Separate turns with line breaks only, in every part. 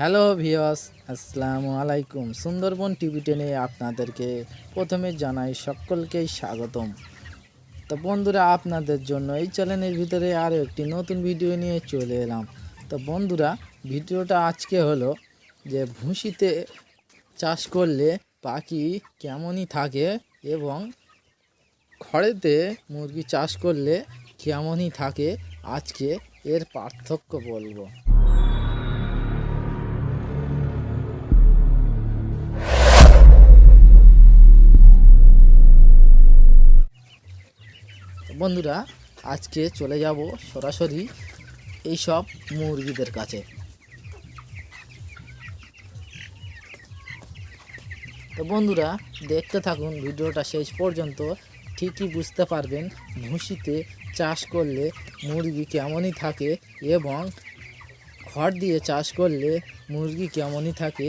Hello ভিওস আসসালামু আলাইকুম। Sundarban TV টেনে আপনাদেরকে প্রথমে জানাই সকলকেই স্বাগতম। তো বন্ধুরা, আপনাদের জন্য এই চ্যানেলের ভিতরে আরও একটি নতুন ভিডিও নিয়ে চলে এলাম। তো বন্ধুরা, ভিডিওটা আজকে হলো যে ভুসিতে চাষ করলে পাখি কেমনই থাকে এবং খড়েতে মুরগি চাষ করলে কেমনই থাকে, আজকে এর পার্থক্য বলব। বন্ধুরা, আজকে চলে যাব সরাসরি এই সব মুরগিদের কাছে। তো বন্ধুরা, দেখতে থাকুন, ভিডিওটা শেষ পর্যন্ত ঠিকই বুঝতে পারবেন ভুসিতে চাষ করলে মুরগি কেমনই থাকে এবং খড় দিয়ে চাষ করলে মুরগি কেমনই থাকে।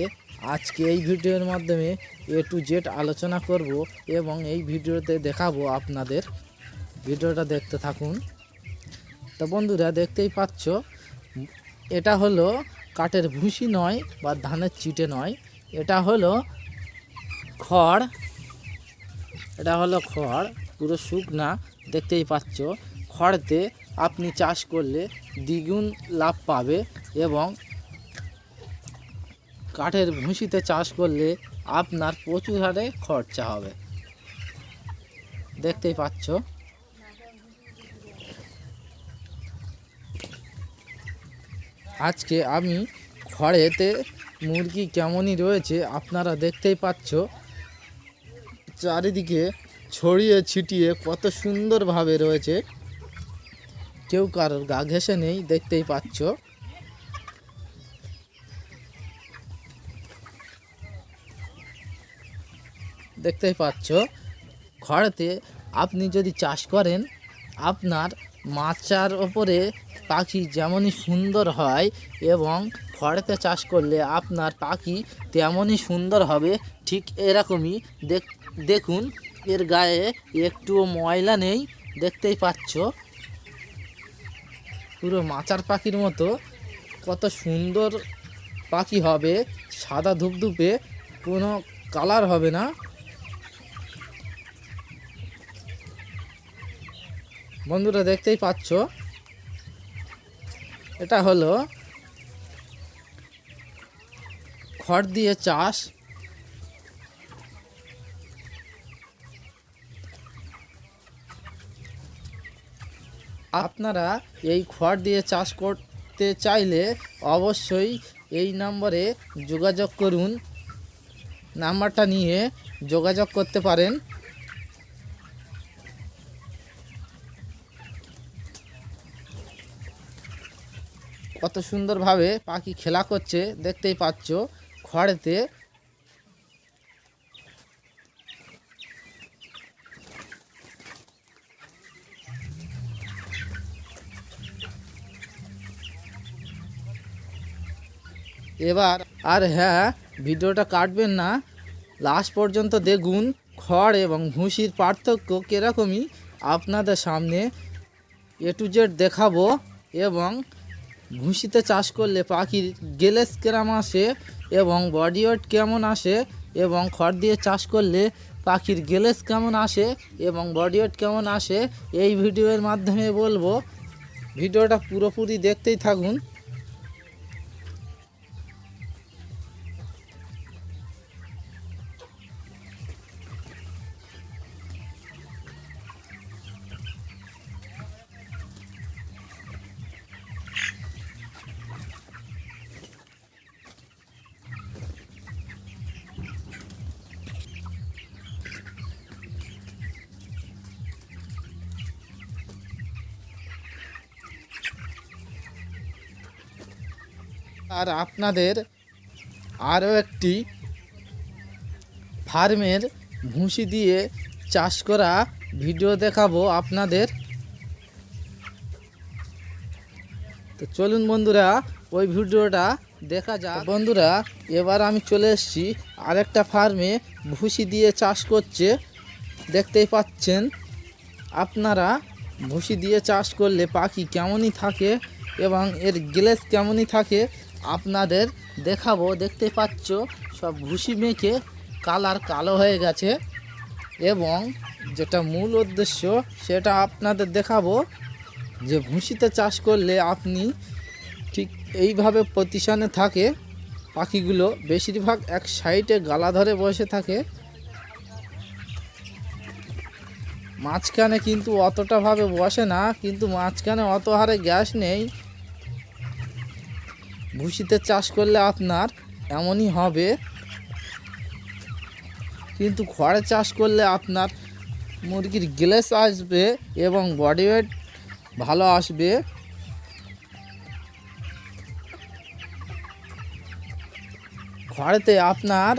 আজকে এই ভিডিওর মাধ্যমে এ টু জেড আলোচনা করব এবং এই ভিডিওতে দেখাবো আপনাদের ভিডিওটা দেখতে থাকুন। তো বন্ধুরা, দেখতেই পাচ্ছ, এটা হলো কাঠের ভুসি নয় বা ধানের চিটে নয়, এটা হলো খড়, এটা হলো খড়, পুরো শুকনা, দেখতেই পাচ্ছ। খড়তে আপনি চাষ করলে দ্বিগুণ লাভ পাবে এবং কাঠের ভুসিতে চাষ করলে আপনার প্রচুর হারে খরচা হবে। দেখতেই পাচ্ছ। আজকে আমি খড়েতে মুরগি কেমনই রয়েছে আপনারা দেখতেই পাচ্ছ। চারিদিকে ছড়িয়ে ছিটিয়ে কত সুন্দরভাবে রয়েছে। কেউ কারোর গা ঘেসে নেই, দেখতেই পাচ্ছ। দেখতেই পাচ্ছ, খড়েতে আপনি যদি চাষ করেন, আপনার মাচার ওপরে পাখি যেমনই সুন্দর হয় এবং খড়েতে চাষ করলে আপনার পাখি তেমনই সুন্দর হবে। ঠিক এরকমই দেখ, দেখুন, এর গায়ে একটুও ময়লা নেই, দেখতেই পাচ্ছ। পুরো মাচার পাখির মতো কত সুন্দর পাখি হবে, সাদা ধূপধূপে, কোনো কালার হবে না। বন্ধুরা, দেখতেই পাচ্ছ? এটা হলো খড় দিয়ে চাষ। আপনারা এই খড় দিয়ে চাষ করতে চাইলে অবশ্যই এই নম্বরে যোগাযোগ করুন। নাম্বারটা নিয়ে যোগাযোগ করতে পারেন। কত সুন্দরভাবে পাখি খেলা করছে, দেখতেই পাচ্ছ, খড়েতে। এবার, আর হ্যাঁ ভিডিওটা কাটবেন না। লাস্ট পর্যন্ত দেখুন, খড় এবং ভুসির পার্থক্য কীরকমই আপনাদের সামনে। এ টু জেড দেখাবো এবং ভুসিতে চাষ করলে পাখির গেলেস কেরাম আসে এবং বডি ওয়েট কেমন আসে এবং খড় দিয়ে চাষ করলে পাখির গেলেস কেমন আসে এবং বডি ওয়েট কেমন আসে, এই ভিডিওর মাধ্যমে বলব। ভিডিওটা পুরোপুরি দেখতেই থাকুন। আর আপনাদের আরও একটি ফার্মের ভুসি দিয়ে চাষ করা ভিডিও দেখাবো আপনাদের। তো চলুন বন্ধুরা, ওই ভিডিওটা দেখা যাক। বন্ধুরা, এবার আমি চলে এসেছি আরেকটা ফার্মে ভুসি দিয়ে চাষ করছে। দেখতেই পাচ্ছেন, আপনারা ভুসি দিয়ে চাষ করলে পাখি কেমনই থাকে এবং এর গ্লেস কেমনই থাকে আপনাদের দেখাবো, দেখতে পাচ্ছ, সব ভুসি মেখে কালার কালো হয়ে গেছে। এবং যেটা মূল উদ্দেশ্য, সেটা আপনাদের দেখাবো, যে ভুসিতে চাষ করলে আপনি ঠিক এইভাবে পজিশনে থাকে, পাখিগুলো বেশিরভাগ এক সাইডে গালা ধরে বসে থাকে। মাঝখানে কিন্তু অতটা ভাবে বসে না, কিন্তু মাঝখানে অত হারে গ্যাস নেই। ভুসিতে চাষ করলে আপনার এমনই হবে। কিন্তু খড়ে চাষ করলে আপনার মুরগির গ্লেস আসবে এবং বডি ওয়েট ভালো আসবে। খড়েতে আপনার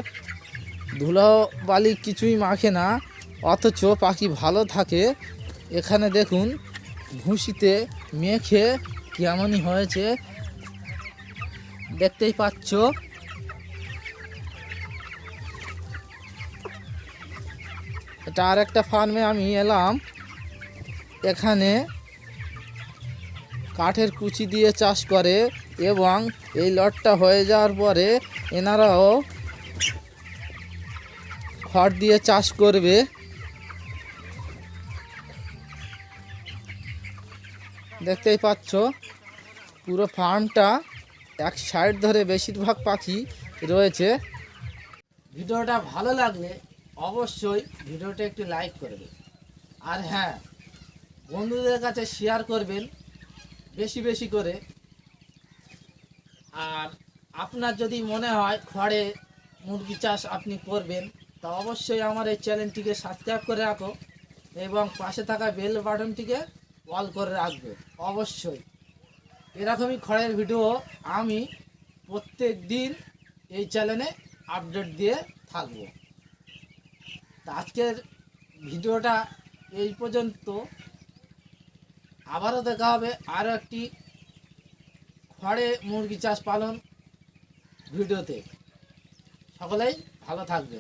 ধুলো বালি কিছুই মাখে না, অথচ পাখি ভালো থাকে। এখানে দেখুন ভুসিতে মেখে কেমনই হয়েছে। দেখতেই পাচ্ছ। এটা আর একটা ফার্মে আমি এলাম। এখানে কাঠের কুচি দিয়ে চাষ করে এবং এই লটটা হয়ে যাওয়ার পরে এনারাও খড় দিয়ে চাষ করবে। দেখতেই পাচ্ছ, পুরো ফার্মটা এক সাইড ধরে বেশিরভাগ পাখি রয়েছে। ভিডিওটা ভালো লাগলে অবশ্যই ভিডিওটা একটু লাইক করবে আর হ্যাঁ বন্ধুদের কাছে শেয়ার করবেন বেশি বেশি করে। আর আপনার যদি মনে হয় খড়ে মুরগি চাষ আপনি করবেন, তা অবশ্যই আমার এই চ্যানেলটিকে সাবস্ক্রাইব করে রাখো এবং পাশে থাকা বেল বাটনটিকে অল করে রাখবে, অবশ্যই। এরকমই খড়ের ভিডিও আমি প্রত্যেক দিন এই চ্যানেলে আপডেট দিয়ে থাকব। তা আজকের ভিডিওটা এই পর্যন্ত। আবারও দেখা হবে আরও একটি খড়ে মুরগি চাষ পালন ভিডিওতে। সকলেই ভালো থাকবে